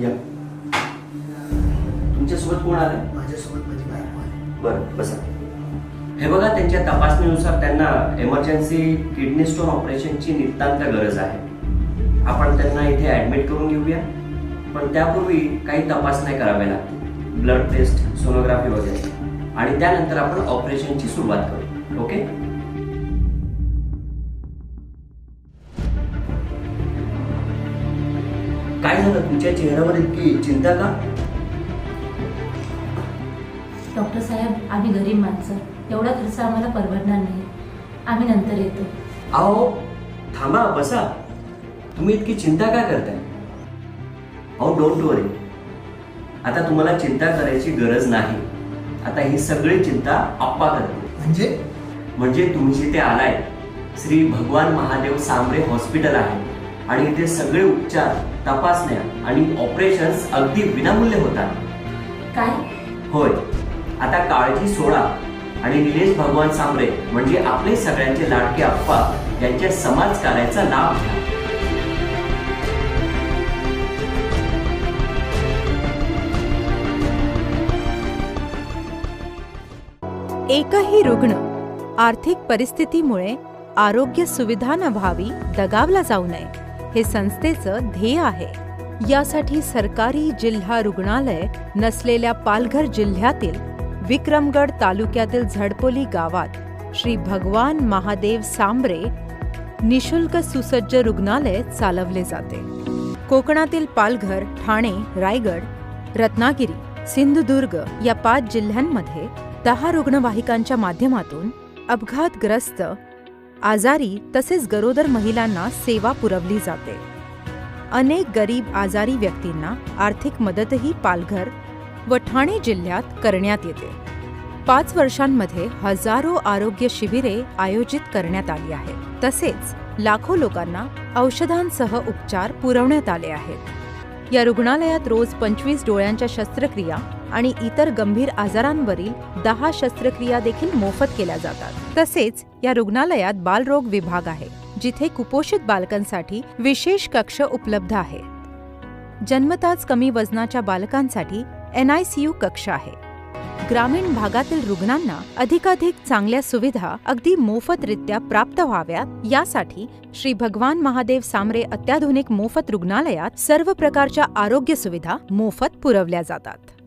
या. तुमच्यासोबत कोण आलाय? माझ्यासोबत माझी बायको आहे. बरं बसा. हे बघा त्यांच्या तपासणीनुसार त्यांना एमर्जन्सी किडनी स्टोन ऑपरेशनची नितांत गरज आहे. आपण त्यांना इथे ऍडमिट करून घेऊया. पण त्यापूर्वी काही तपासण्या कराव्या लागतील. ब्लड टेस्ट सोनोग्राफी वगैरे. आणि त्यानंतर आपण ऑपरेशनची सुरुवात करू. ओके काय झालं? तुमच्या चेहऱ्यावर इतकी चिंता का? डॉक्टर साहेब आम्ही गरीब माणसं. एवढा खर्च आम्हाला परवडणार नाही. आम्ही नंतर येतो. अहो थांबा बसा. तुम्ही इतकी चिंता का करताय? अहो डोंट वरी आता तुम्हाला चिंता करायची गरज नाही. आता ही सगळी चिंता आप्पा करते. म्हणजे? म्हणजे तुम्ही जिथे आलाय. श्री भगवान महादेव सांबरे हॉस्पिटल आहे. आणि इथे सगळे उपचार तपासण्या आणि ऑपरेशन्स अगदी विनामूल्य होतात. काय? होय. आता काळजी सोडा आणि निलेश भगवान सांबरे म्हणजे आपले सगळ्यांचे लाडके आप्पा यांच्या समाज कार्याचा लाभ घ्या. एकही रुग्ण आर्थिक परिस्थितीमुळे आरोग्य सुविधा न व्हावी दगावला जाऊ नये. हे संस्थेचं ध्येय आहे. यासाठी सरकारी जिल्हा रुग्णालय नसलेल्या पालघर जिल्ह्यातील विक्रमगड तालुक्यातील झडपोली गावात श्री भगवान महादेव सांबरे निशुल्क सुसज्ज रुग्णालय चालवले जाते. कोकणातील पालघर ठाणे रायगड रत्नागिरी सिंधुदुर्ग या पाच जिल्ह्यांमध्ये दहा रुग्णवाहिकांच्या माध्यमातून अपघातग्रस्त आजारी तसेच गरोदर महिलांना सेवा पुरवली जाते. अनेक गरीब आजारी व्यक्तींना आर्थिक मदतही पालघर व ठाणे जिल्ह्यात करण्यात येते. पाच वर्षांमध्ये हजारो आरोग्य शिबिरे आयोजित करण्यात आली आहेत. तसेच लाखो लोकांना औषधांसह उपचार पुरवण्यात आले आहेत. या रुग्णालयात रोज पंचवीस डोळ्यांच्या शस्त्रक्रिया आणि इतर गंभीर आजारांवरील दहा शस्त्रक्रिया देखील मोफत केल्या जातात. तसेच या रुग्णालयात बालरोग विभाग आहे जिथे कुपोषित बालकांसाठी विशेष कक्ष उपलब्ध आहे. जन्मताच कमी वजनाच्या बालकांसाठी एनआयसीयू कक्ष आहे. ग्रामीण भागातील रुग्णांना अधिकाधिक चांगल्या सुविधा अगदी मोफतरित्या प्राप्त व्हाव्यात. यासाठी श्री भगवान महादेव सामरे अत्याधुनिक मोफत रुग्णालयात सर्व प्रकारच्या आरोग्य सुविधा मोफत पुरवल्या जातात.